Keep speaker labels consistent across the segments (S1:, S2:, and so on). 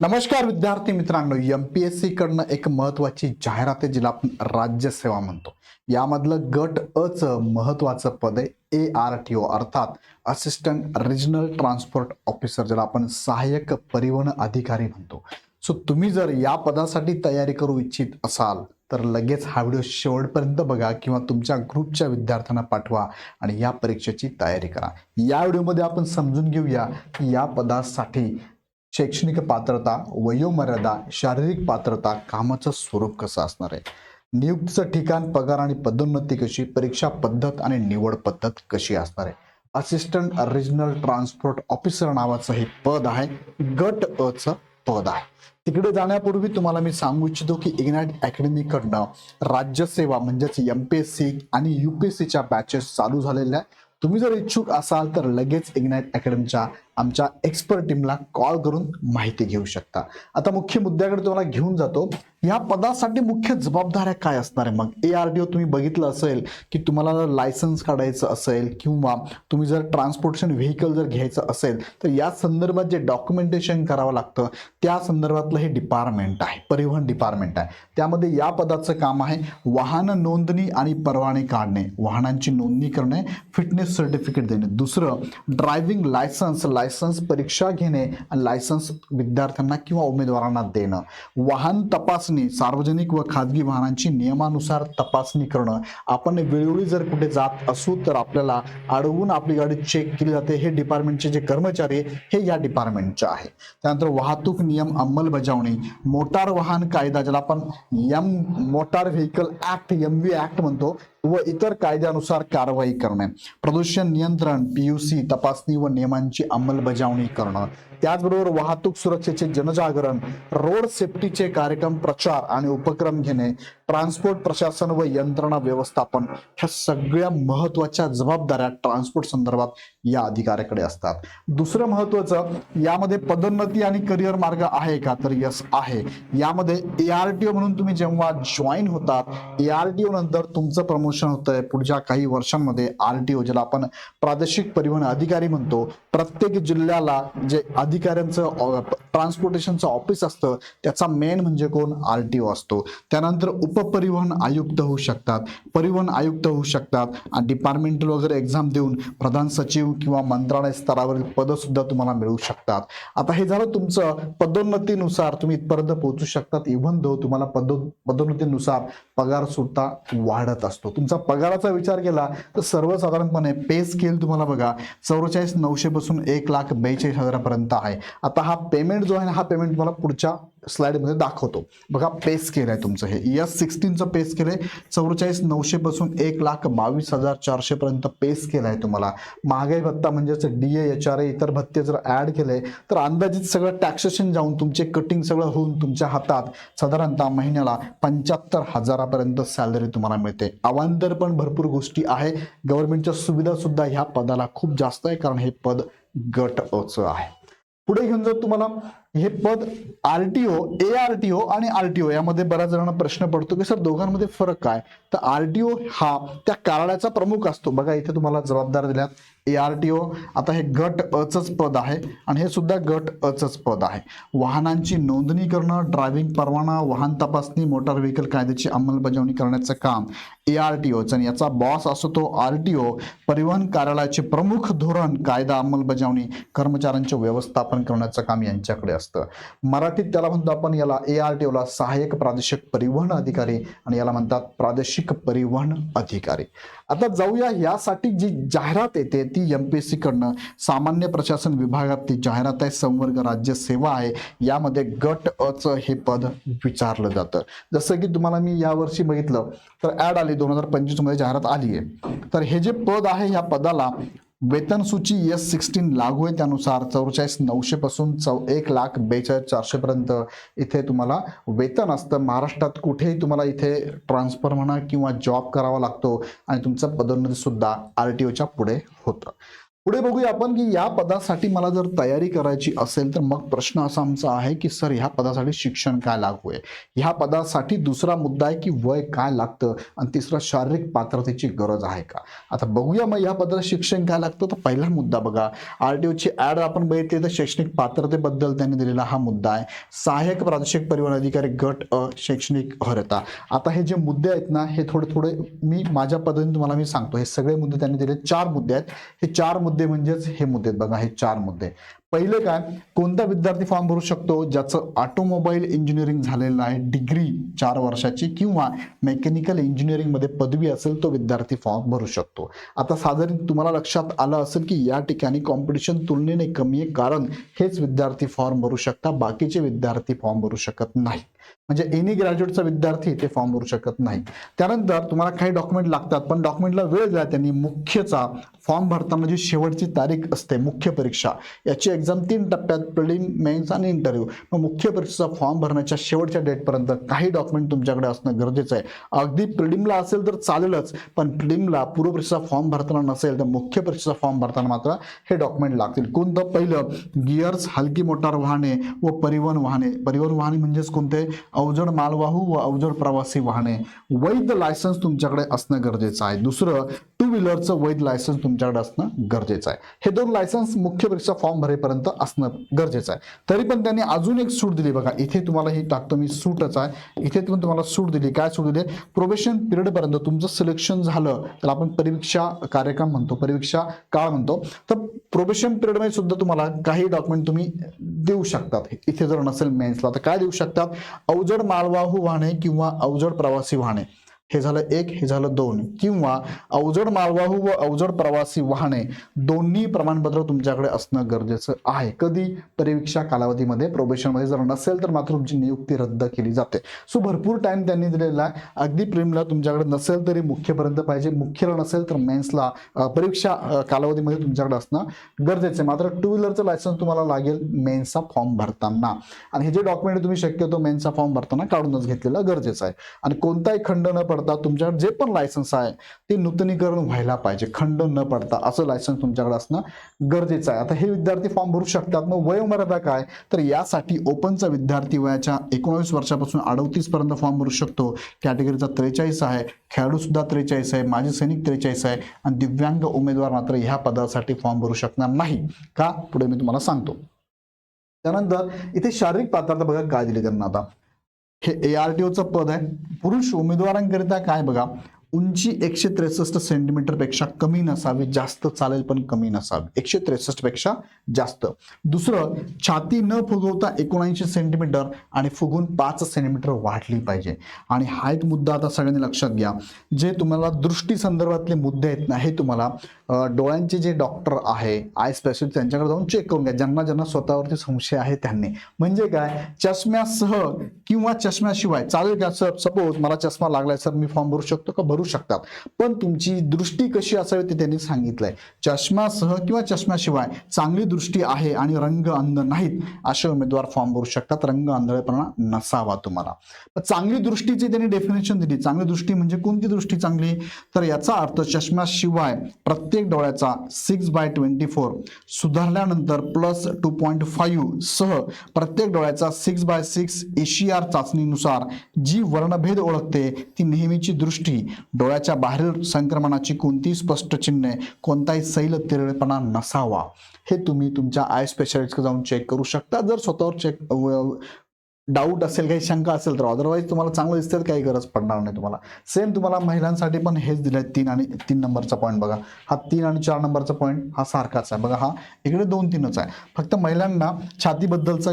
S1: नमस्कार विद्यार्थी मित्रांनो एम पी एस सी कडनं एक महत्वाची जाहिरात आहे जिला आपण राज्यसेवा म्हणतो. यामधलं गट अचं महत्वाचं पद आहे ए आर टी ओ अर्थात असिस्टंट रिजनल ट्रान्सपोर्ट ऑफिसर ज्याला आपण सहाय्यक परिवहन अधिकारी म्हणतो. सो तुम्ही जर या पदासाठी तयारी करू इच्छित असाल तर लगेच हा व्हिडिओ शेवटपर्यंत बघा किंवा तुमच्या ग्रुपच्या विद्यार्थ्यांना पाठवा आणि या परीक्षेची तयारी करा. या व्हिडिओमध्ये आपण समजून घेऊया की या पदासाठी शैक्षणिक पात्रता वयोमर्यादा शारीरिक पात्रता कामाचं स्वरूप कसं असणार आहे? नियुक्तीचं ठिकाण पगार आणि पदोन्नती कशी? परीक्षा पद्धत आणि निवड पद्धत कशी असणार आहे? असिस्टंट रिजनल ट्रान्सपोर्ट ऑफिसर नावाचं हे पद आहे. गट अ पद आहे. तिकडे जाण्यापूर्वी तुम्हाला मी सांगू इच्छितो की इग्नाइट अकॅडमीकडनं राज्यसेवा म्हणजेच एम पी एस सी आणि यू पी एस सीच्या बॅचेस चालू झालेल्या आहेत. तुम्ही जर इच्छुक असाल तर लगेच इग्नाइट अकॅडमीच्या आमच्या एक्सपर्ट टीमला कॉल करून माहिती घेऊ शकता. आता मुख्य मुद्द्याकडे तुम्हाला घेऊन जातो. या पदासाठी मुख्य जबाबदाऱ्या काय असणार आहे? मग ए आर डी ओ तुम्ही बघितलं असेल की तुम्हाला जर लायसन्स काढायचं असेल किंवा तुम्ही जर ट्रान्सपोर्टेशन व्हेकल जर घ्यायचं असेल तर या संदर्भात जे डॉक्युमेंटेशन करावं लागतं त्या संदर्भातलं हे डिपार्टमेंट आहे परिवहन डिपार्टमेंट आहे. त्यामध्ये या पदाचं काम आहे वाहन नोंदणी आणि परवाने काढणे वाहनांची नोंदणी करणे फिटनेस सर्टिफिकेट देणे. दुसरं ड्रायव्हिंग लायसन्स लायसन्स परीक्षा घेणे आणि लायसन्स विद्यार्थ्यांना किंवा उमेदवारांना देणं. वाहन तपासणी सार्वजनिक व खाजगी वाहनांची नियमानुसार तपासणी करणं. आपण वेळोवेळी जर कुठे जात असू तर आपल्याला अडवून आपली गाडी चेक केली जाते. हे डिपार्टमेंटचे जे कर्मचारी हे या डिपार्टमेंटचे आहे. त्यानंतर वाहतूक नियम अंमलबजावणी मोटार वाहन कायदा ज्याला आपण M motor vehicle act M V act म्हणतो व इतर कायद्यानुसार कारवाई करणे. प्रदूषण नियंत्रण पीयूसी तपासणी व नियमांची अंमलबजावणी करणं. त्याचबरोबर वाहतूक सुरक्षेचे जनजागरण रोड सेफ्टीचे कार्यक्रम प्रचार आणि उपक्रम घेणे ट्रान्सपोर्ट प्रशासन व यंत्रणा व्यवस्थापन ह्या सगळ्या महत्त्वाच्या जबाबदाऱ्या ट्रान्सपोर्ट संदर्भात या अधिकाऱ्याकडे असतात. दुसरं महत्वाचं यामध्ये पदोन्नती आणि करिअर मार्ग आहे का? तर यस आहे. यामध्ये ए आर टी ओ म्हणून तुम्ही जेव्हा जॉईन होतात ए आर टी ओ नंतर तुमचं प्रमोशन होतंय. पुढच्या काही वर्षांमध्ये आर टी ओ ज्याला आपण प्रादेशिक परिवहन अधिकारी म्हणतो प्रत्येक जिल्ह्याला जे अधिकाऱ्यांचं ट्रान्सपोर्टेशनचं ऑफिस असतं. त्याचा मेन म्हणजे कोण? आर टी ओ असतो. त्यानंतर उपपरिवहन आयुक्त होऊ शकतात. परिवहन आयुक्त होऊ शकतात. आणि डिपार्टमेंटल वगैरे एक्झाम देऊन प्रधान सचिव किंवा मंत्रालय स्तरावरील पदं सुद्धा तुम्हाला मिळू शकतात. आता हे झालं तुमचं पदोन्नतीनुसार. तुम्ही इथपर्यंत पोहोचू शकतात. इव्हन दो तुम्हाला पदो पदोन्नतीनुसार पगार सुद्धा वाढत असतो. तुमचा पगाराचा विचार केला तर सर्वसाधारणपणे पे स्केल तुम्हाला बघा चौवेचाळीस नऊशे पासून एक लाख बेचाळीस हजारापर्यंत आहे. आता हा पेमेंट जो आहे ना हा पेमेंट तुम्हाला पुढच्या स्लाईडमध्ये दाखवतो. बघा पेस केलं आहे तुमचं हे. यस सिक्स्टीनचं पेस केलं आहे. चौवेचाळीस नऊशे पासून एक लाख बावीस हजार चारशे पर्यंत केलं आहे तुम्हाला. महागाई भत्ता म्हणजेच D A H R A इतर भत्ते जर ऍड केले तर अंदाजित सगळं टॅक्सेशन जाऊन तुमचे कटिंग सगळं होऊन तुमच्या हातात साधारणतः महिन्याला पंच्याहत्तर हजारापर्यंत सॅलरी तुम्हाला मिळते. अवांतर पण भरपूर गोष्टी आहे. गव्हर्नमेंटच्या सुविधा सुद्धा ह्या पदाला खूप जास्त आहे कारण हे पद गट अच आहे. पुढे घेऊन जाऊ तुम्हाला हे पद R T O A R T O आणि आर टी ओ यामध्ये बऱ्याच जणांना प्रश्न पडतो की सर दोघांमध्ये फरक काय? तर आर टी ओ हा त्या कार्यालयाचा प्रमुख असतो. बघा इथे तुम्हाला जबाबदार दिल्यात. ए आर टी ओ आता हे गट अचच पद आहे आणि हे सुद्धा गट अचच पद आहे. वाहनांची नोंदणी करणं ड्रायव्हिंग परवाना वाहन तपासणी मोटार व्हेकल कायद्याची अंमलबजावणी करण्याचं काम ए आर टी ओचं आणि याचा बॉस असतो तो आर टी ओ परिवहन कार्यालयाचे प्रमुख धोरण कायदा अंमलबजावणी कर्मचाऱ्यांचे व्यवस्थापन करण्याचं काम यांच्याकडे असतं. मराठीत त्याला म्हणतो आपण याला ए आर टी ओला सहाय्यक प्रादेशिक परिवहन अधिकारी आणि याला म्हणतात प्रादेशिक परिवहन अधिकारी. आता जाऊया यासाठी जी जाहिरात येते ती एम पी एस सी कडनं सामान्य प्रशासन विभागात ती जाहिरात आहे संवर्ग राज्य सेवा आहे. यामध्ये गट अच हे पद विचारलं जातं. जसं की तुम्हाला मी यावर्षी बघितलं तर ऍड आली दोन हजार पंचवीसमध्ये जाहिरात आली आहे तर हे जे पद आहे या पदाला वेतन सूची एस सिक्स्टीन लागू आहे. त्यानुसार चौवेचाळीस नऊशे पासून चौ एक लाख बेचाळीस चारशे पर्यंत इथे तुम्हाला वेतन असतं. महाराष्ट्रात कुठेही तुम्हाला इथे ट्रान्सफर म्हणा किंवा जॉब करावा लागतो आणि तुमचं पदोन्नती सुद्धा आर टी ओच्या पुढे होतं. पुढे बघूया आपण की या पदासाठी मला जर तयारी करायची असेल तर मग प्रश्न असा आमचा आहे की सर ह्या पदासाठी शिक्षण काय लागू आहे? ह्या पदासाठी दुसरा मुद्दा आहे की वय काय लागतं? आणि तिसरा शारीरिक पात्रतेची गरज आहे का? आता बघूया मग या पदाला शिक्षण काय लागतं? तर पहिला मुद्दा बघा. आर टी ओची ऍड आपण बघितली तर शैक्षणिक पात्रतेबद्दल त्यांनी दिलेला हा मुद्दा आहे. सहाय्यक प्रादेशिक परिवहन अधिकारी गट अ शैक्षणिक अर्हता. आता हे जे मुद्दे आहेत ना हे थोडे थोडे मी माझ्या पद्धतीने तुम्हाला मी सांगतो. हे सगळे मुद्दे त्यांनी दिले चार मुद्दे आहेत. हे चार मुद्दे मुद्दे म्हणजेच हे मुद्दे बघा हे चार मुद्दे. पहिले काय? कोणता विद्यार्थी फॉर्म भरू शकतो? ज्याचं ऑटोमोबाईल इंजिनिअरिंग झालेलं आहे डिग्री चार वर्षाची किंवा मेकॅनिकल इंजिनिअरिंगमध्ये पदवी असेल तो विद्यार्थी फॉर्म भरू शकतो. आता साधारण तुम्हाला लक्षात आलं असेल की या ठिकाणी कॉम्पिटिशन तुलनेने कमी आहे कारण हेच विद्यार्थी फॉर्म भरू शकता बाकीचे विद्यार्थी फॉर्म भरू शकत नाही म्हणजे एनी ग्रॅज्युएटचा विद्यार्थी ते फॉर्म भरू शकत नाही. त्यानंतर तुम्हाला काही डॉक्युमेंट लागतात पण डॉक्युमेंटला वेळ दिला त्यांनी. मुख्यचा फॉर्म भरताना जी शेवटची तारीख असते मुख्य परीक्षा याची एक्झाम तीन टप्प्यात प्रिलिम मेन्स आणि इंटरव्ह्यू मग मुख्य परीक्षेचा फॉर्म भरण्याच्या शेवटच्या डेटपर्यंत काही डॉक्युमेंट तुमच्याकडे असणं गरजेचं आहे. अगदी प्रिलिमला असेल तर चालेलच पण प्रिलिमला पूर्वपरीक्षेचा फॉर्म भरताना नसेल तर मुख्य परीक्षेचा फॉर्म भरताना मात्र हे डॉक्युमेंट लागतील. कोणतं? पहिलं गिअर्स हलकी मोटार वाहने व परिवहन वाहने. परिवहन वाहने म्हणजेच कोणते? अवजड मालवाहू व अवजड प्रवासी वाहने. वैध लायसन्स तुमच्याकडे असणं गरजेचं आहे. दुसरं टू व्हीलरचं वैध लायसन्स तुमच्याकडे असणं गरजेचं आहे. हे दोन लायसन्स मुख्य परीक्षा फॉर्म भरेपर्यंत असणं गरजेचं आहे. तरी पण त्यांनी अजून एक सूट दिली बघा. इथे तुम्हाला ही टाकतो मी सूटच आहे. इथे पण तुम्हाला सूट दिली. काय सूट दिली? प्रोबेशन पिरियडपर्यंत तुमचं सिलेक्शन झालं तर आपण परीक्षा कार्यक्रम म्हणतो परीक्षा काळ म्हणतो. तर प्रोबेशन पिरियडमध्ये सुद्धा तुम्हाला काही डॉक्युमेंट तुम्ही देऊ शकतात. इथे जर नसेल मेन्सला तर काय देऊ शकतात? अवजड मालवाहू वाहने किंवा अवजड प्रवासी वाहने. हे झालं एक हे झालं दोन. किंवा अवजड मालवाहू व अवजड प्रवासी वाहने दोन्ही प्रमाणपत्र तुमच्याकडे असणं गरजेचं आहे. कधी परीक्षा कालावधीमध्ये प्रोबेशनमध्ये जर नसेल तर मात्र तुमची नियुक्ती रद्द केली जाते. सो भरपूर टाइम त्यांनी दिलेला आहे. अगदी प्रेमला तुमच्याकडे नसेल तरी मुख्यपर्यंत पाहिजे. मुख्यला नसेल तर मेन्सला परीक्षा कालावधीमध्ये तुमच्याकडे असणं गरजेचं आहे. मात्र टू व्हीलरचं लायसन्स तुम्हाला लागेल मेन्सचा फॉर्म भरताना. आणि हे जे डॉक्युमेंट तुम्ही शक्यतो मेन्सचा फॉर्म भरताना काढूनच घेतलेलं गरजेचं आहे. आणि कोणताही खंड न पडता तुमच्याकडे जे पण लायसन्स आहे ते नूतनीकरण व्हायला पाहिजे. खंड न पडता. असं लायसन्स तुमच्याकडे असणं गरजेचं आहे. आता हे विद्यार्थी फॉर्म भरू शकतात. मग वयोमर्यादा काय? तर यासाठी ओपनचा विद्यार्थी वयाच्या एकोणावीस वर्षापासून अडतीस पर्यंत फॉर्म भरू शकतो. कॅटेगरीचा त्रेचाळीस आहे. खेळाडू सुद्धा त्रेचाळीस आहे. माजी सैनिक त्रेचाळीस आहे. आणि दिव्यांग उमेदवार मात्र ह्या पदासाठी फॉर्म भरू शकणार नाही. का? पुढे मी तुम्हाला सांगतो. त्यानंतर इथे शारीरिक पात्रता बघा काय दिली त्यांना आता. हे ए आर टी ओचं पद आहे. पुरुष उमेदवारांकरिता काय बघा? उंची एकशे त्रेसष्ट सेंटीमीटरपेक्षा कमी नसावी जास्त चालेल पण कमी नसावी. एकशे त्रेसष्टपेक्षा जास्त. दुसरं छाती न फुगवता एकोणऐंशी सेंटीमीटर आणि फुगून पाच सेंटीमीटर वाढली पाहिजे. आणि हा एक मुद्दा आता सगळ्यांनी लक्षात घ्या. जे तुम्हाला दृष्टी संदर्भातले मुद्दे आहेत ना हे तुम्हाला डोळ्यांचे जे डॉक्टर आहे आय स्पेशलिस्ट त्यांच्याकडे जाऊन चेक करून घ्या. ज्यांना ज्यांना स्वतःवरती संशय आहे त्यांनी. म्हणजे काय? चष्म्यासह किंवा चष्म्याशिवाय. चालेल का सर सपोज मला चष्मा लागलाय सर मी फॉर्म भरू शकतो का? भरू शकतात. पण तुमची दृष्टी कशी असावी ते त्यांनी सांगितलंय. चष्म्यासह किंवा चष्म्याशिवाय चांगली दृष्टी आहे आणि रंग अंध नाहीत असे उमेदवार फॉर्म भरू शकतात. रंग आंधळेपणा नसावा तुम्हाला. चांगली दृष्टीची त्यांनी डेफिनेशन दिली. चांगली दृष्टी म्हणजे कोणती दृष्टी चांगली? तर याचा अर्थ चष्म्याशिवाय प्रत्येक डोळ्याचा सिक्स बाय ट्वेंटी फोर सुधारल्यानंतर प्लस टू पॉईंट फाईव्ह सह प्रत्येक डोळ्याचा सिक्स बाय सिक्स एशियार चाचणीनुसार जी वर्णभेद ओळखते ती नेहमीची दृष्टी डोळ्याच्या बाहेरील संक्रमणाची कोणतीही स्पष्ट चिन्हे कोणताही सैल तिरळेपणा नसावा. हे तुम्ही तुमच्या आय स्पेशालिस्टकडे जाऊन चेक करू शकता. जर स्वतःवर चेक डाऊट असेल काही शंका असेल तर अदरवाईज तुम्हाला चांगलं दिसतं काही गरज पडणार नाही तुम्हाला. सेम तुम्हाला महिलांसाठी पण हेच दिलं आहे तीन आणि तीन नंबरचा पॉईंट बघा. हा तीन आणि चार नंबरचा पॉईंट हा सारखाच आहे. बघा हा इकडे दोन तीनच आहे. फक्त महिलांना छातीबद्दलचा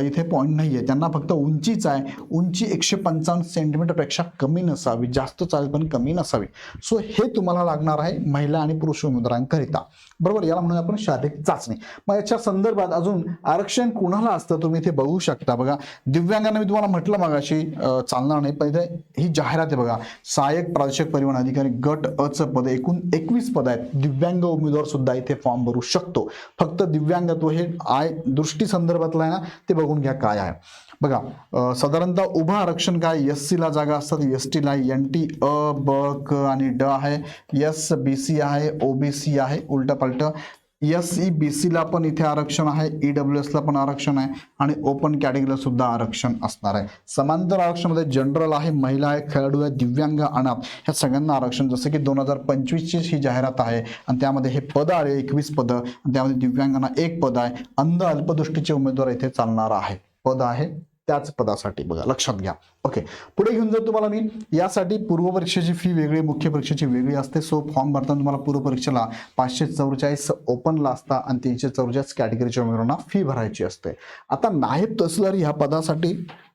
S1: इथे पॉईंट नाही आहे त्यांना फक्त उंचीच आहे. उंची एकशे पंचावन्न सेंटीमीटरपेक्षा कमी नसावी. जास्त चालेल पण कमी नसावी. सो हे तुम्हाला लागणार आहे महिला आणि पुरुष उमेदवारांकरिता. बरोबर याला म्हणून आपण शारीरिक चाचणी. मग याच्या संदर्भात अजून आरक्षण कुणाला असतं तुम्ही इथे बघू शकता बघा. दिव्यांगांना मी तुम्हाला म्हटलं मागाशी चालणार नाही पण इथे ही जाहिरात आहे बघा. सहाय्यक प्रादेशिक परिवहन अधिकारी गट अचं पद एकूण एकवीस पद आहेत. दिव्यांग उमेदवार सुद्धा इथे फॉर्म भरू शकतो. फक्त दिव्यांगत्व हे आय दृष्टी संदर्भातलं आहे ना ते बघून घ्या काय आहे. बघा साधारणतः उभं आरक्षण काय? एस सीला जागा असतात एस टीला एन टी अ ब क आणि ड आहे. एस बी सी आहे ओबीसी आहे उलटा पलट एस ई बी सीला पण इथे आरक्षण आहे ई डब्ल्यू एसला पण आरक्षण आहे आणि ओपन कॅटेगरीला सुद्धा आरक्षण असणार आहे. समांतर आरक्षणामध्ये जनरल आहे महिला आहे खेळाडू आहे दिव्यांग अनाथ ह्या सगळ्यांना आरक्षण. जसं की दोन हजार पंचवीसची ही जाहिरात आहे आणि त्यामध्ये हे पद आले एकवीस पदं आणि त्यामध्ये दिव्यांगांना एक पद आहे. अंध अल्पदृष्टीचे उमेदवार इथे चालणार आहे. पद आहे त्याच पदासाठी बघा लक्षात घ्या. ओके पुढे घेऊन जाऊ तुम्हाला मी. यासाठी पूर्वपरीक्षेची फी वेगळी मुख्य परीक्षेची वेगळी असते. सो फॉर्म भरताना तुम्हाला पूर्वपरीक्षेला पाचशे चौवेचाळीस ओपनला असता आणि तीनशे चौवेचाळीस कॅटेगरीच्या उमेदवारांना फी भरायची असते. आता नायब तहसीलदार ह्या पदासाठी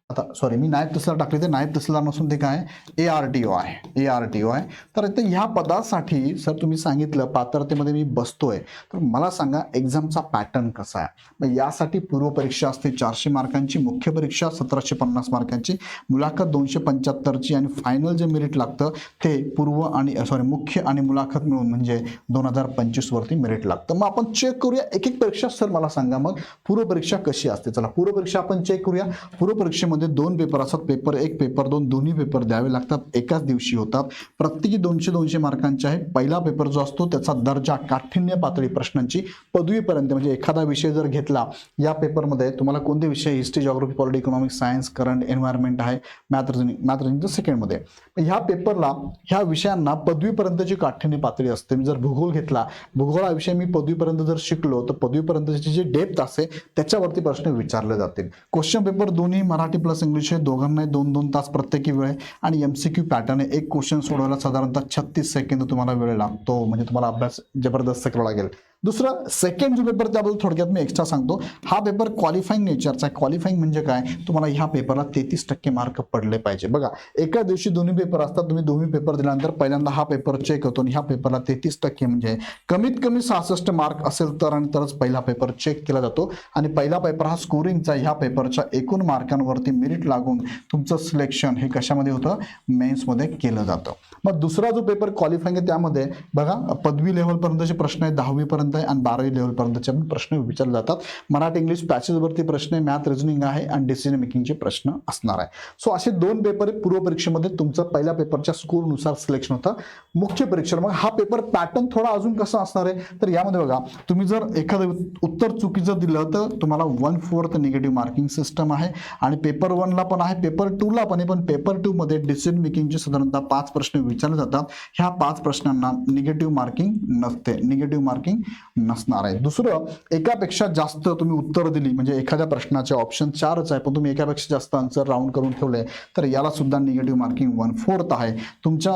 S1: आता सॉरी मी नायब तहसीलदार टाकले ते नायब तहसीलदार नसून ते काय? ए आर टी ओ आहे. ए आर टी ओ आहे. तर इथे ह्या पदासाठी सर तुम्ही सांगितलं पात्रतेमध्ये मी बसतोय. तर मला सांगा एक्झामचा पॅटर्न कसा आहे? मग यासाठी पूर्वपरीक्षा असते चारशे मार्कांची मुख्य परीक्षा सतराशे पन्नास मार्कांची मुलाखत दोनशे पंच्याहत्तरची आणि फायनल जे मेरिट लागतं ते पूर्व आणि सॉरी मुख्य आणि मुलाखत मिळून म्हणजे दोन हजार पंचवीसवरती मेरिट लागतं. मग आपण चेक करूया. एक एक परीक्षा सर मला सांगा मग. पूर्वपरीक्षा कशी असते? चला पूर्वपरीक्षा आपण चेक करूया. पूर्वपरीक्षेमध्ये दोन पेपर असतात. पेपर एक पेपर दोन दोन्ही पेपर द्यावे लागतात. एकाच दिवशी होतात. प्रत्येकी दोनशे दोनशे मार्कांचे आहे. पहिला पेपर जो असतो त्याचा दर्जा काठिण्य पातळी प्रश्नांची पदवीपर्यंत म्हणजे एखादा विषय जर घेतला या पेपरमध्ये तुम्हाला कोणते विषय history geography polity economics science current environment आहे. मॅथ रिझनिंग मॅथ सेकंडमध्ये ह्या पेपरला ह्या विषयांना पदवीपर्यंतची काठिण्य पातळी असते. मी जर भूगोल घेतला भूगोल हा विषय मी पदवीपर्यंत जर शिकलो तर पदवीपर्यंतची जी डेप्थ असते त्याच्यावरती प्रश्न विचारले जातील. क्वेश्चन पेपर दोन्ही मराठी प्लस इंग्लिश हे दोघांनाही दोन दोन तास प्रत्येकी वेळ आहे. आणि एम सी क्यू पॅटर्न आहे एक क्वेश्चन सोडवायला साधारणतः छत्तीस सेकंद तुम्हाला वेळ लागतो. म्हणजे तुम्हाला अभ्यास जबरदस्त करावा लागेल. दुसरं सेकंड जो पेपर त्याबद्दल थोडक्यात मी एक्स्ट्रा सांगतो हा पेपर क्वालिफाईंग नेचरचा आहे. क्वालिफाईंग म्हणजे काय? तुम्हाला ह्या पेपरला तेहतीस टक्के मार्क पडले पाहिजे. बघा एका दिवशी दोन्ही पेपर असतात तुम्ही दोन्ही पेपर दिल्यानंतर पहिल्यांदा हा पेपर चेक होतो आणि ह्या पेपरला तेहतीस टक्के म्हणजे कमीत कमी सहासष्ट मार्क असेल तर आणि तरच पहिला पेपर चेक केला जातो. आणि पहिला पेपर हा स्कोरिंगचा ह्या पेपरच्या एकूण मार्कांवरती मेरिट लागून तुमचं सिलेक्शन हे कशामध्ये होतं? मेन्समध्ये केलं जातं. मग दुसरा जो पेपर क्वालिफाईंग आहे त्यामध्ये बघा पदवी लेवलपर्यंतचे प्रश्न आहेत दहावीपर्यंत आहे आणि बारावी लेवलपर्यंतचे प्रश्न विचारले जातात. मराठी इंग्लिश पॅसेजवरती प्रश्न मॅथ रिझनिंग आहे आणि डिसिजन मेकिंगचे प्रश्न असणार आहे. सो असे दोन पेपर पूर्व परीक्षेमध्ये तुमचा पहिल्या पेपरच्या स्कोरनुसार सिलेक्शन होतं. मुख्य परीक्षेला मग हा पेपर पॅटर्न थोडा अजून कसा असणार आहे? तर यामध्ये बघा तुम्ही जर एखादं उत्तर चुकीचं दिलं तर तुम्हाला one fourth negative marking system आहे आणि पेपर वनला पण आहे पेपर टूला पण आहे पण पेपर टू मध्ये डिसिजन मेकिंगचे साधारणतः पाच प्रश्न विचारले जातात. ह्या पाच प्रश्नांना निगेटिव्ह मार्किंग नसते. निगेटिव्ह मार्किंग नसणार आहे. दुसरं एकापेक्षा जास्त तुम्ही उत्तर दिली म्हणजे एखाद्या प्रश्नाचे ऑप्शन चारच आहे पण तुम्ही एकापेक्षा जास्त आन्सर राऊंड करून ठेवले तर याला सुद्धा निगेटिव्ह मार्किंग वन फोर्थ आहे. तुमच्या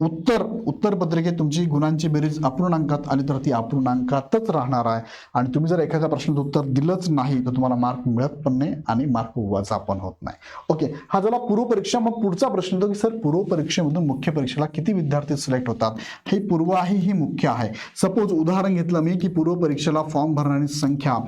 S1: उत्तर उत्तर पत्रिकेत तुमची गुणांची बेरीज अपूर्णांकात आली तर ती अपूर्णांकातच राहणार आहे. आणि तुम्ही जर एखाद्या प्रश्नाचं उत्तर दिलंच नाही तर तुम्हाला मार्क मिळत पण नाही आणि मार्क वजा पण होत नाही. ओके हा झाला पूर्वपरीक्षा. मग पुढचा प्रश्न येतो की सर पूर्वपरीक्षेमधून मुख्य परीक्षेला किती विद्यार्थी सिलेक्ट होतात? हे पूर्व आहे ही मुख्य आहे. सपोज उदाहरण घेतलं मी की पूर्वपरीक्षेला फॉर्म भरणारी संख्या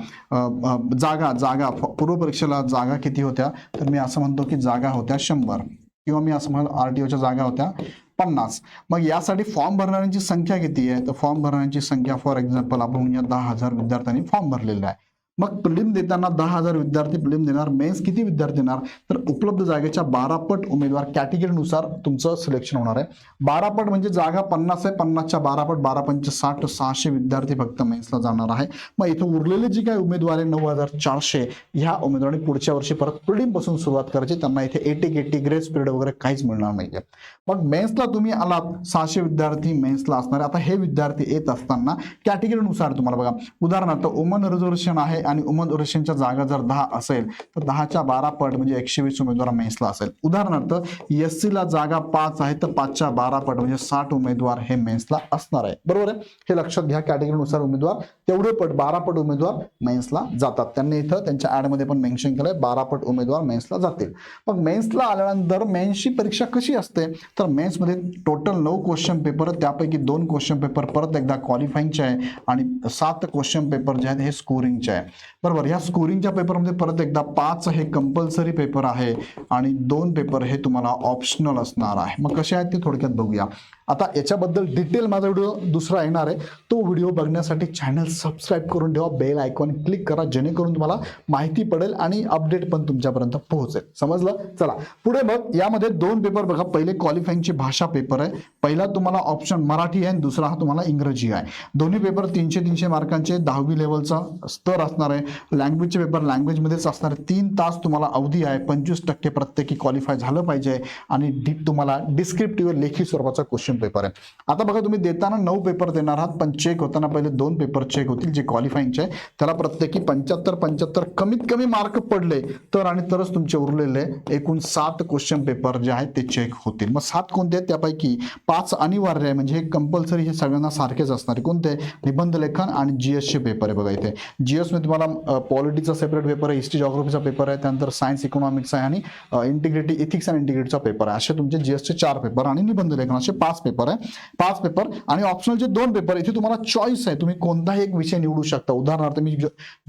S1: जागा जागा पूर्वपरीक्षेला जागा किती होत्या? तर मी असं म्हणतो की जागा होत्या शंभर. किंवा मी असं म्हणतो आर टी ओच्या जागा होत्या पन्नास. मग यासाठी फॉर्म भरणाऱ्यांची संख्या किती आहे? तर फॉर्म भरणाऱ्यांची संख्या फॉर एक्झाम्पल आपण म्हणूया दहा हजार विद्यार्थ्यांनी फॉर्म भरलेला आहे. मग प्रिलिम देताना दहा हजार विद्यार्थी प्रिलिम देणार मेन्स किती विद्यार्थी देणार? तर उपलब्ध जागेच्या बारा पट उमेदवार कॅटेगरीनुसार तुमचं सिलेक्शन होणार आहे. बारा पट म्हणजे जागा पन्नास आहे पन्नासच्या बारा पट बारा पंच साठ सहाशे विद्यार्थी फक्त मेन्सला जाणार आहे. मग इथं उरलेले जे काही उमेदवार आहे नऊ हजार चारशे ह्या उमेदवारांनी पुढच्या वर्षी परत प्रिलिमपासून सुरुवात करायची. त्यांना इथे एटी एटी ग्रेस पिरियड वगैरे काहीच मिळणार नाहीये. मग मेन्सला तुम्ही आलात सहाशे विद्यार्थी मेन्सला असणार आता हे विद्यार्थी येत असताना कॅटेगरीनुसार तुम्हाला बघा. उदाहरणार्थ वुमन रिझर्वेशन आहे आणि उमद रिझर्वेशनच्या जागा जर दहा असेल तर दहाच्या बारा पट म्हणजे एकशे वीस उमेदवार मेन्सला असेल. उदाहरणार्थ एस ला जागा पाच आहे तर पाचच्या बारा पट म्हणजे साठ उमेदवार हे मेन्सला असणार आहे. बरोबर आहे? हे लक्षात घ्या कॅटेगरीनुसार उमेदवार तेवढे पट बारा पट उमेदवार मेन्सला जातात. त्यांनी इथं त्यांच्या ऍडमध्ये पण मेन्शन केलंय बारा पट उमेदवार मेन्सला जातील. मग मेन्सला आल्यानंतर मेन्सची परीक्षा कशी असते? तर मेन्समध्ये टोटल नऊ क्वेश्चन पेपर त्यापैकी दोन क्वेश्चन पेपर परत एकदा क्वालिफाईंगचे आहे आणि सात क्वेश्चन पेपर जे आहेत हे स्कोरिंगचे आहे. बरोबर ह्या स्कोरिंगच्या पेपरमध्ये परत एकदा पाच हे कंपल्सरी पेपर आहे आणि दोन पेपर हे तुम्हाला ऑप्शनल असणार आहे. मग कसे आहेत ते थोडक्यात बघूया. आता याच्याबद्दल डिटेल माझा व्हिडिओ दुसरा येणार आहे. तो व्हिडिओ बघण्यासाठी चॅनल सबस्क्राईब करून ठेवा बेल आयकॉन क्लिक करा जेणेकरून तुम्हाला माहिती पडेल आणि अपडेट पण तुमच्यापर्यंत पोहोचेल. समजलं? चला पुढे बघ. यामध्ये दोन पेपर बघा. पहिले क्वालिफाईंगची भाषा पेपर आहे. पहिला तुम्हाला ऑप्शन मराठी आहे आणि दुसरा हा तुम्हाला इंग्रजी आहे. दोन्ही पेपर तीनशे तीनशे मार्कांचे दहावी लेवलचा स्तर असणार आहे. लँग्वेजचे पेपर लँग्वेजमध्येच असणार आहे. तीन तास तुम्हाला अवधी आहे. पंचवीस टक्के प्रत्येकी क्वालिफाय झालं पाहिजे. आणि डी तुम्हाला डिस्क्रिप्टिव्ह लेखी स्वरूपाचा क्वेश्चन पेपर आहे. आता बघा तुम्ही देताना नऊ पेपर देणार आहात. पण चेक होताना पहिले दोन पेपर चेक होतील जे क्वालिफाईंगचे त्याला प्रत्येकी पंच्याहत्तर पंच्याहत्तर कमीत कमी मार्क पडले तर आणि तरच तुमचे उरलेले एकूण सात क्वेश्चन पेपर जे आहेत ते चेक होतील. मग सात कोणते आहेत? त्यापैकी पाच अनिवार्य आहे. म्हणजे कंपल्सरी हे सगळ्यांना सारखेच असणार कोणते? निबंध लेखन आणि जीएसचे पेपर आहे बघा इथे. जीएसमध्ये तुम्हाला पॉलिटीचा सेपरेट पेपर आहे हिस्ट्री जॉग्रफीचा पेपर आहे त्यानंतर सायन्स इकॉनॉमिक्स आहे आणि इंटिग्रिटी इथिक्स आणि इंटिग्रिटीचा पेपर आहे. असे तुमचे जीएसचे चार पेपर आणि निबंध लेखन असे पाच पेपर आहे. पाच पेपर आणि ऑप्शनल जे दोन पेपर इथे तुम्हाला चॉईस आहे. तुम्ही कोणताही एक विषय निवडू शकता. उदाहरणार्थ मी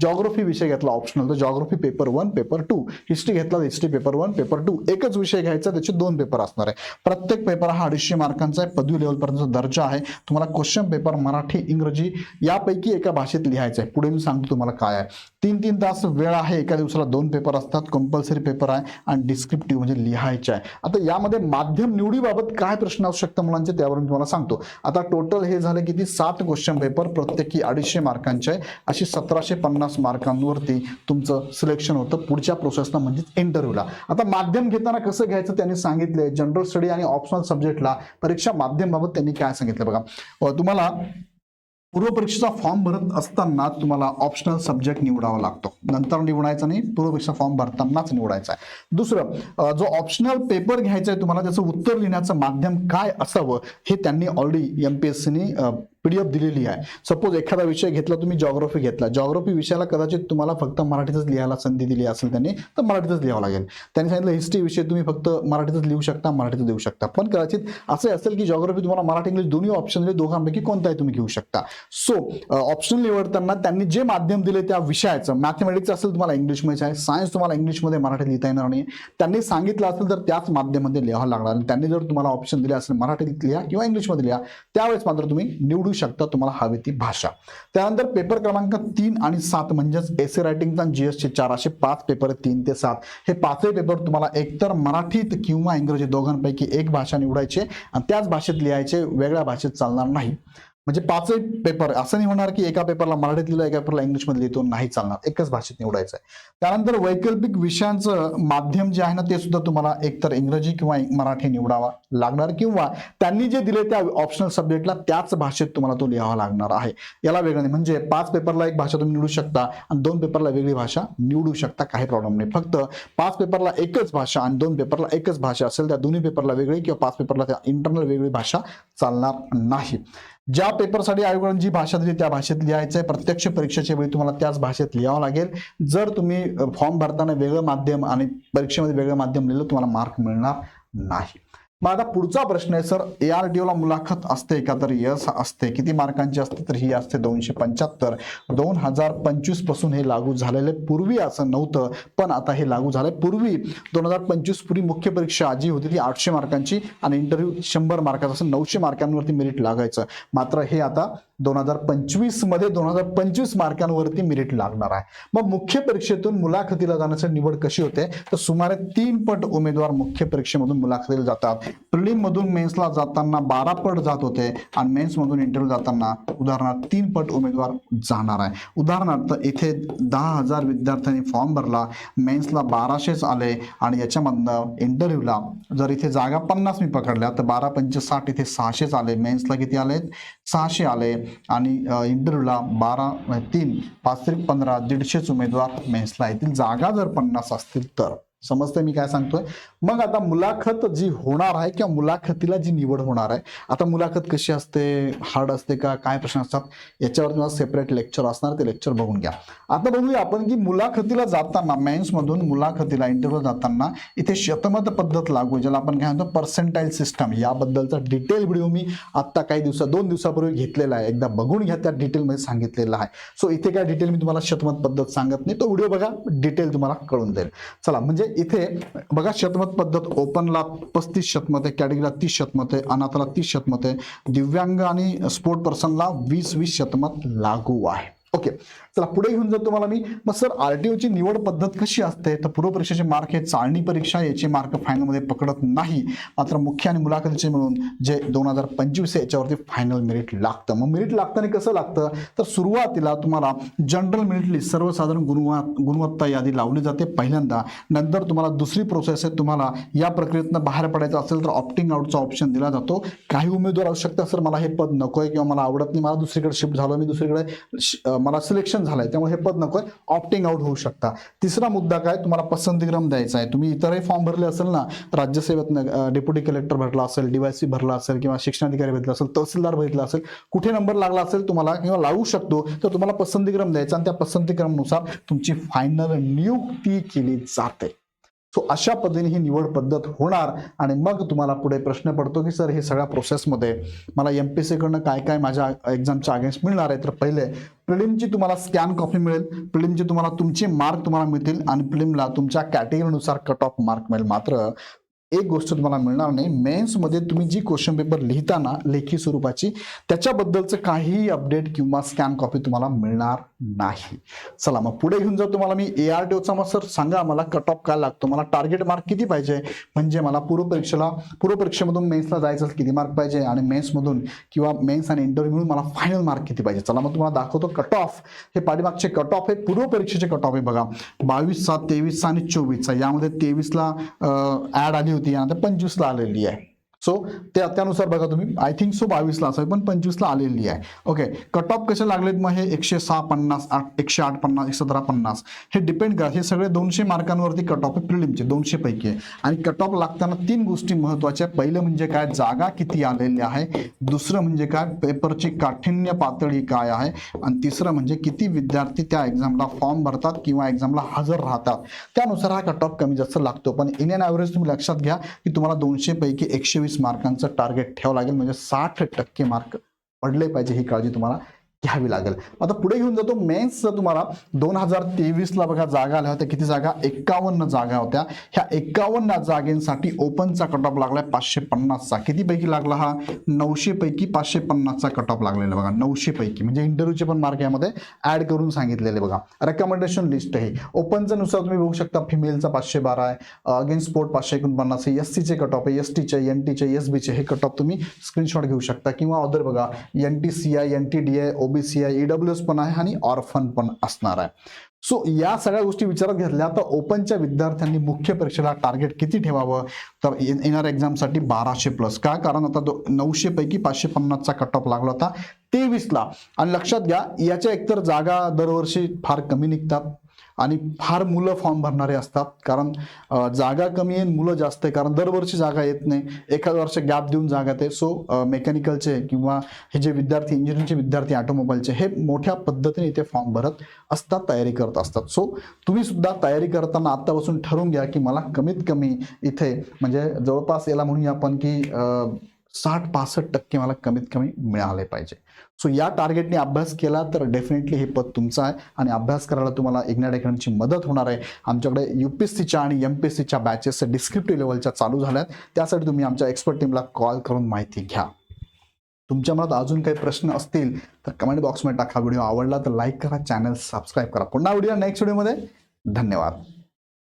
S1: जॉग्रफी विषय घेतला ऑप्शनल तर geography paper one paper two history घेतला history paper one paper two एकच विषय घ्यायचा त्याचे दोन पेपर असणार आहे. प्रत्येक पेपर हा अडीचशे मार्कांचा आहे पदवी लेवलपर्यंतचा दर्जा आहे. तुम्हाला क्वेश्चन पेपर मराठी इंग्रजी यापैकी एका भाषेत लिहायचं आहे. पुढे मी सांगतो तुम्हाला काय आहे? तीन तीन तास वेळ आहे एका दिवसाला दोन पेपर असतात कंपल्सरी पेपर आहे आणि डिस्क्रिप्टिव्ह म्हणजे लिहायचे आहे. आता यामध्ये माध्यम निवडीबाबत काय प्रश्न असू शकतात मुलांचे त्यावरून तुम्हाला सांगतो. आता टोटल हे झालं किती? सात क्वेश्चन पेपर प्रत्येकी अडीचशे मार्कांचे आहे. अशी सतराशे पन्नास मार्कांवरती तुमचं सिलेक्शन होतं पुढच्या प्रोसेसला म्हणजेच इंटरव्ह्यूला आता माध्यम घेताना कसं घ्यायचं त्यांनी सांगितलंय जनरल स्टडी आणि ऑप्शनल सब्जेक्टला परीक्षा माध्यमबाबत त्यांनी काय सांगितलं बघा. तुम्हाला पूर्वपरीक्षेचा फॉर्म भरत असताना तुम्हाला ऑप्शनल सब्जेक्ट निवडावा लागतो. नंतर निवडायचा नाही पूर्वपरीक्षा फॉर्म भरतानाच निवडायचा आहे. दुसरं जो ऑप्शनल पेपर घ्यायचा आहे तुम्हाला त्याचं उत्तर लिहिण्याचं माध्यम काय असावं हे त्यांनी ऑलरेडी एम पी एस सीने पीडीएफ दिलेली आहे. सपोज एखादा विषय घेतला तुम्ही जॉग्रफी घेतला. जॉग्रफी विषयाला कदाचित तुम्हाला फक्त मराठीतच लिहायला संधी दिली असेल त्यांनी तर मराठीतच लिहावं लागेल. त्यांनी सांगितलं हिस्ट्री विषय तुम्ही फक्त मराठीतच लिहू शकता मराठीतच देऊ शकता. पण कदाचित असं असेल की जॉग्रफी तुम्हाला मराठी इंग्लिश दोन्ही ऑप्शन दिले दोघांपैकी कोणताही तुम्ही घेऊ शकता. सो ऑप्शन निवडताना त्यांनी जे माध्यम दिले त्या विषयाचं मॅथमॅटिक्स असेल तुम्हाला इंग्लिशमध्ये आहे सायन्स तुम्हाला इंग्लिशमध्ये मराठीत लिहिता येणार नाही. त्यांनी सांगितलं असेल तर त्याच माध्यमामध्ये लिहावं लागणार. आणि त्यांनी जर तुम्हाला ऑप्शन दिले असेल मराठीत लिहा किंवा इंग्लिशमध्ये लिहा त्यावेळेस मात्र तुम्ही निवडू शकता तुम्हाला हवी ती भाषा. त्यानंतर पेपर क्रमांक तीन आणि सात म्हणजेच एसे रायटिंगचा जीएसचे चार असे पाच पेपर तीन ते सात. हे पाचही पेपर तुम्हाला एकतर मराठीत किंवा इंग्रजी दोघांपैकी एक भाषा निवडायची आणि त्याच भाषेत लिहायचे वेगळ्या भाषेत चालणार नाही. म्हणजे पाचही पेपर असं नाही होणार की एका पेपरला मराठीत लिहिलं एका पेपरला इंग्लिशमध्ये लिहितो नाही चालणार. एकच भाषेत निवडायचं आहे. त्यानंतर वैकल्पिक विषयांचं माध्यम जे आहे ना ते सुद्धा तुम्हाला एकतर इंग्रजी किंवा मराठी निवडावा लागणार किंवा त्यांनी जे दिले त्या ऑप्शनल सब्जेक्टला त्याच भाषेत तुम्हाला तो लिहावा लागणार आहे. याला वेगळं नाही. म्हणजे पाच पेपरला एक भाषा तुम्ही निवडू शकता आणि दोन पेपरला वेगळी भाषा निवडू शकता काही प्रॉब्लेम नाही. फक्त पाच पेपरला एकच भाषा आणि दोन पेपरला एकच भाषा असेल त्या दोन्ही पेपरला वेगळी किंवा पाच पेपरला त्या इंटरनल वेगळी भाषा चालणार नाही. ज्या पेपरसाठी आयोगाने जी भाषा दिली त्या भाषेत लिहायचं आहे. प्रत्यक्ष परीक्षेच्या वेळी तुम्हाला त्याच भाषेत लिहावं लागेल. जर तुम्ही फॉर्म भरताना वेगळं माध्यम आणि परीक्षेमध्ये वेगळं माध्यम लिहिलं तुम्हाला मार्क मिळणार नाही. मग आता पुढचा प्रश्न आहे सर ए आर डी ओला मुलाखत असते का? तर यस असते. किती मार्कांची असते? तर ही असते दोनशे पंच्याहत्तर. दोन हजार पंचवीसपासून हे लागू झालेले पूर्वी असं नव्हतं पण आता हे लागू झालंय पूर्वी. दोन हजार पंचवीस पूर्वी मुख्य परीक्षा जी होती ती आठशे मार्कांची आणि इंटरव्ह्यू शंभर मार्काचा असं नऊशे मार्कांवरती मेरिट लागायचं. मात्र हे आता दोन हजार पंचवीसमध्ये दोन हजार पंचवीस मार्कांवरती मेरिट लागणार आहे. मग मुख्य परीक्षेतून मुलाखतीला जाण्याची निवड कशी होते? तर सुमारे तीन पट उमेदवार मुख्य परीक्षेमधून मुलाखतीला जातात. प्रिलिम मधून मेन्सला जाताना बारा पट जात होते आणि मेन्स मधून इंटरव्ह्यू जाताना उदाहरणार्थ तीन पट उमेदवार जाणार आहे. उदाहरणार्थ इथे दहा हजार विद्यार्थ्यांनी फॉर्म भरला मेन्सला बाराशेच आले आणि याच्यामधनं इंटरव्ह्यूला जर इथे जागा पन्नास मी पकडल्या तर बारा पंच साठ इथे सहाशेच आले. मेन्सला किती आले सहाशे आले आणि इंटरव्ह्यूला बारा तीन पाच तरी पंधरा दीडशेच उमेदवार मेन्सला येतील. जागा जर पन्नास असतील तर. समजतंय मी काय सांगतोय? मग आता मुलाखत जी होणार आहे किंवा मुलाखतीला जी निवड होणार आहे आता मुलाखत कशी असते? हार्ड असते का? काय प्रश्न असतात? याच्यावर तुम्हाला सेपरेट लेक्चर असणार ते लेक्चर बघून घ्या. आता बघूया आपण की मुलाखतीला जाताना मेन्समधून मुलाखतीला इंटरव्ह्यू जाताना इथे शतमत पद्धत लागू आहे, ज्याला आपण काय म्हणतो? पर्सेंटाईल सिस्टम याबद्दलचा डिटेल व्हिडिओ मी आत्ता काही दिवसा दोन दिवसापूर्वी घेतलेला आहे. एकदा बघून घ्या त्या डिटेलमध्ये सांगितलेला आहे. सो इथे काय डिटेल मी तुम्हाला शतमत पद्धत सांगत नाही. तो व्हिडिओ बघा डिटेल तुम्हाला कळून जाईल. चला म्हणजे इथे बघा शतमत पद्धत ओपनला पस्तीस शतमत आहे कॅटेगरीला तीस शतमत आहे अनाथाला तीस शतमत आहे. दिव्यांग आणि स्पोर्ट पर्सनला वीस वीस शतमत लागू आहे. ओके. चला पुढे घेऊन जातो तुम्हाला मी. मग सर आरटीओची निवड पद्धत कशी असते? तर पूर्व परीक्षेचे मार्क हे चाळणी परीक्षा याचे मार्क फायनलमध्ये पकडत नाही. मात्र मुख्य आणि मुलाखतीचे मिळून जे दोन हजार पंचवीस आहे याच्यावरती फायनल मेरिट लागतं. मग मेरिट लागताना कसं लागतं? तर सुरुवातीला तुम्हाला जनरल मेरिट लिस्ट सर्वसाधारण गुणवा गुणवत्ता यादी लावली जाते पहिल्यांदा. नंतर तुम्हाला दुसरी प्रोसेस आहे तुम्हाला या प्रक्रियेतनं बाहेर पडायचं असेल तर ऑप्टिंग आउटचा ऑप्शन दिला जातो. काही उमेदवार असू शकतात सर मला हे पद नको आहे किंवा मला आवडत नाही मला दुसरीकडे शिफ्ट झालो मी दुसरीकडे श- मला सिलेक्शन झालंय त्यामुळे हे पद नको आहे. ऑप्टिंग आउट होऊ शकता. तिसरा मुद्दा काय? तुम्हाला पसंतीक्रम द्यायचा आहे. तुम्ही इतरही फॉर्म भरले असेल ना राज्यसेवेतनं डेप्युटी कलेक्टर भरला असेल डीवायसी भरला असेल किंवा शिक्षणाधिकारी भेटला असेल तहसीलदार भेटला असेल कुठे नंबर लागला असेल तुम्हाला किंवा लागू शकतो तर तुम्हाला पसंतीक्रम द्यायचा आणि त्या पसंतीक्रमानुसार तुमची फायनल नियुक्ती केली जाते. सो अशा पद्धतीने ही निवड पद्धत होणार आणि मग तुम्हाला पुढे प्रश्न पडतो की सर हे सगळ्या प्रोसेसमध्ये मला एम पी कडनं काय काय माझ्या एक्झामच्या अगेन्स्ट मिळणार आहे तर पहिले प्रिलिमची तुम्हाला स्कॅन कॉपी मिळेल. प्रिलिमची तुम्हाला तुमचे मार्क तुम्हाला मिळतील आणि प्रिलिमला तुमच्या कॅटेगरीनुसार कट ऑफ मार्क मिळेल. मात्र एक गोष्ट तुम्हाला मिळणार नाही. मेन्समध्ये तुम्ही जी क्वेश्चन पेपर लिहिताना लेखी स्वरूपाची त्याच्याबद्दलचं काहीही अपडेट किंवा स्कॅन कॉपी तुम्हाला मिळणार नाही. चला मग पुढे घेऊन जाऊ तुम्हाला मी. ए आर टीओचा मग सर सांगा मला कट ऑफ काय लागतो. मला टार्गेट मार्क किती पाहिजे? म्हणजे मला पूर्व परीक्षेला पूर्व परीक्षेमधून मेन्सला जायचं असेल किती मार्क पाहिजे? आणि मेन्समधून किंवा मेन्स आणि इंटरव्ह्यू मिळून मला फायनल मार्क किती पाहिजे? चला मग तुम्हाला दाखवतो कट ऑफ हे पाठीमागचे कट ऑफ हे पूर्व परीक्षेचे कट ऑफ आहे बघा बावीसचा तेवीसचा आणि चोवीसचा यामध्ये तेवीसला ॲड आली होती. यानंतर पंचवीसला आलेली आहे. सो त्या त्यानुसार बघा तुम्ही. आय थिंक सो बावीसला असावी पण पंचवीसला आलेली आहे. ओके कट ऑफ कसे लागलेत मग हे? एकशे सहा पन्नास आठ एकशे आठ पन्नास एकशे सतरा पन्नास. हे डिपेंड करा. हे सगळे दोनशे मार्कांवरती कट ऑफ प्रिलिमचे दोनशे पैकी आहे. आणि कट ऑफ लागताना तीन गोष्टी महत्त्वाच्या आहेत. पहिलं म्हणजे काय? जागा किती आलेल्या आहे. दुसरं म्हणजे काय? पेपरची काठिण्य पातळी काय आहे? आणि तिसरं म्हणजे किती विद्यार्थी त्या एक्झामला फॉर्म भरतात किंवा एक्झामला हजर राहतात. त्यानुसार हा कट ऑफ कमी जास्त लागतो. पण इन एन ॲव्हरेज तुम्ही लक्षात घ्या की तुम्हाला दोनशे पैकी एकशे वीस मार्कांचं टार्गेट ठेवावं लागेल. म्हणजे साठ टक्के मार्क पडले पाहिजे ही काळजी तुम्हाला. घ्यावी लागेल. आता पुढे घेऊन जातो. मेन्सचं तुम्हाला दोन हजार तेवीसला बघा जागा आल्या होत्या. किती जागा? एकावन्न जागा होत्या. ह्या एकावन्न जागेंसाठी ओपनचा कट ऑफ लागलाय पाचशे पन्नासचा. कितीपैकी लागला हा? नऊशे पैकी पाचशे पन्नासचा कट ऑफ लागलेला बघा. नऊशे पैकी म्हणजे इंटरव्ह्यूचे पण मार्क यामध्ये ॲड करून सांगितलेले बघा. रेकमेंडेशन लिस्ट आहे. ओपनचं नुसार तुम्ही बघू शकता फिमेलचा पाचशे बारा आहे. अगेन्स्ट स्पोर्ट पाचशे एकोणपन्नास आहे. एस सीचे कट ऑफ आहे. एस टीचे एन टीचे एस बीचे हे कट ऑफ तुम्ही स्क्रीनशॉट घेऊ शकता. किंवा अदर बघा. N T C I N T D I OBC I EW S पण आहे आणि ऑर्फन पण असणार आहे. सो या सगळ्या गोष्टी विचारात घेतल्या तर ओपनच्या विद्यार्थ्यांनी मुख्य परीक्षेला टार्गेट किती ठेवावं? तर ये- येणाऱ्या एक्झामसाठी बाराशे प्लस काय कारण? आता दो नऊशे पैकी पाचशे पन्नासचा कट ऑफ लागला होता. तेवीसला. आणि लक्षात घ्या याच्या एकतर जागा दरवर्षी फार कमी निघतात. आणि फार मुलं फॉर्म भरणारे असतात. कारण जागा कमी आहे मुलं जास्त आहे. कारण दरवर्षी जागा येत नाही. एखाद वर्ष गॅप देऊन जागा येते सो मेकॅनिकलचे किंवा हे जे विद्यार्थी इंजिनिअरिंगचे विद्यार्थी ऑटोमोबाईलचे हे मोठ्या पद्धतीने इथे फॉर्म भरत असतात तयारी करत असतात. सो तुम्ही सुद्धा तयारी करताना आत्तापासून ठरवून घ्या की मला कमीत कमी इथे म्हणजे जवळपास याला म्हणूया आपण की साठ पासष्ट टक्के मला कमीत कमी मिळाले पाहिजे. सो या टार्गेटने अभ्यास केला तर डेफिनेटली हे पद तुमचं आहे आणि अभ्यास करायला तुम्हाला इग्नाट मदत होणार आहे. आमच्याकडे यू पी एस सीच्या आणि एम पी एस सीच्या बॅचेस डिस्क्रिप्टिव्ह लेवलच्या चालू झाल्या आहेत त्यासाठी तुम्ही आमच्या एक्सपर्ट टीमला कॉल करून माहिती घ्या. तुमच्या मनात अजून काही प्रश्न असतील तर कमेंट बॉक्समध्ये टाका. व्हिडिओ आवडला तर लाईक करा चॅनल सबस्क्राईब करा. पुन्हा व्हिडिओ नेक्स्ट व्हिडिओमध्ये धन्यवाद.